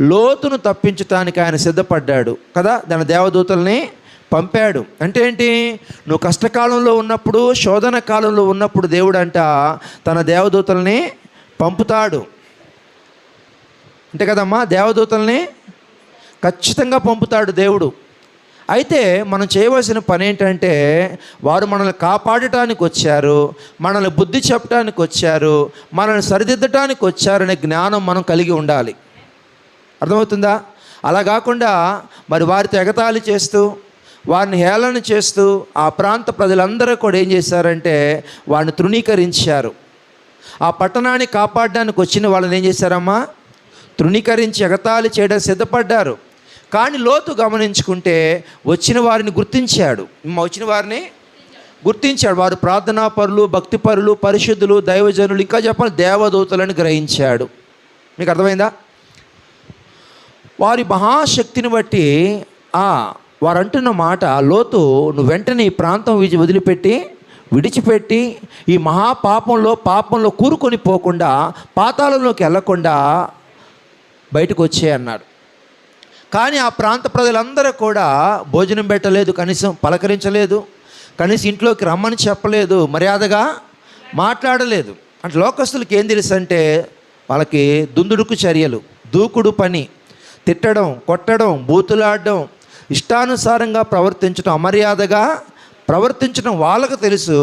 లోతును తప్పించటానికి ఆయన సిద్ధపడ్డాడు కదా? తన దేవదూతల్ని పంపాడు. అంటే ఏంటి? నువ్వు కష్టకాలంలో ఉన్నప్పుడు శోధన కాలంలో ఉన్నప్పుడు దేవుడు అంట తన దేవదూతల్ని పంపుతాడు. అంతే కదమ్మా? దేవదూతల్ని ఖచ్చితంగా పంపుతాడు దేవుడు. అయితే మనం చేయవలసిన పని ఏంటంటే వారు మనల్ని కాపాడటానికి వచ్చారు మనల్ని బుద్ధి చెప్పడానికి వచ్చారు మనల్ని సరిదిద్దటానికి వచ్చారనే జ్ఞానం మనం కలిగి ఉండాలి. అర్థమవుతుందా? అలా కాకుండా మరి వారితో ఎగతాళి చేస్తూ వారిని హేళన చేస్తూ ఆ ప్రాంత ప్రజలందరూ కూడా ఏం చేశారంటే వారిని తృణీకరించారు. ఆ పట్టణాన్ని కాపాడడానికి వచ్చిన వాళ్ళని ఏం చేశారమ్మా? తృణీకరించి ఎగతాళి చేయడానికి సిద్ధపడ్డారు. కానీ లోతు గమనించుకుంటే వచ్చిన వారిని గుర్తించాడు. వచ్చిన వారిని గుర్తించాడు. వారు ప్రార్థనా పరులు భక్తి పరులు పరిశుద్ధులు దైవజనులు ఇంకా చెప్పాలి దేవదూతలను గ్రహించాడు. మీకు అర్థమైందా? వారి మహాశక్తిని బట్టి ఆ వారు అంటున్న మాట లోతు నువ్వు వెంటనే ఈ ప్రాంతం విజి వదిలిపెట్టి విడిచిపెట్టి ఈ మహాపాపంలో పాపంలో కూరుకొని పోకుండా పాతాళంలోకి వెళ్ళకుండా బయటకు వచ్చే అన్నాడు. కానీ ఆ ప్రాంత ప్రజలందరూ కూడా భోజనం పెట్టలేదు కనీసం పలకరించలేదు కనీసం ఇంట్లోకి రమ్మని చెప్పలేదు మర్యాదగా మాట్లాడలేదు. అంటే లోకస్తులకి ఏం తెలుసు అంటే వాళ్ళకి దుందుడుకు చర్యలు దూకుడు పని. తిట్టడం కొట్టడం బూతులాడడం ఇష్టానుసారంగా ప్రవర్తించడం అమర్యాదగా ప్రవర్తించడం వాళ్ళకు తెలుసు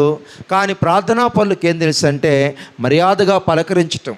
కానీ ప్రార్థనా పనులకు ఏం తెలుసు అంటే మర్యాదగా పలకరించటం.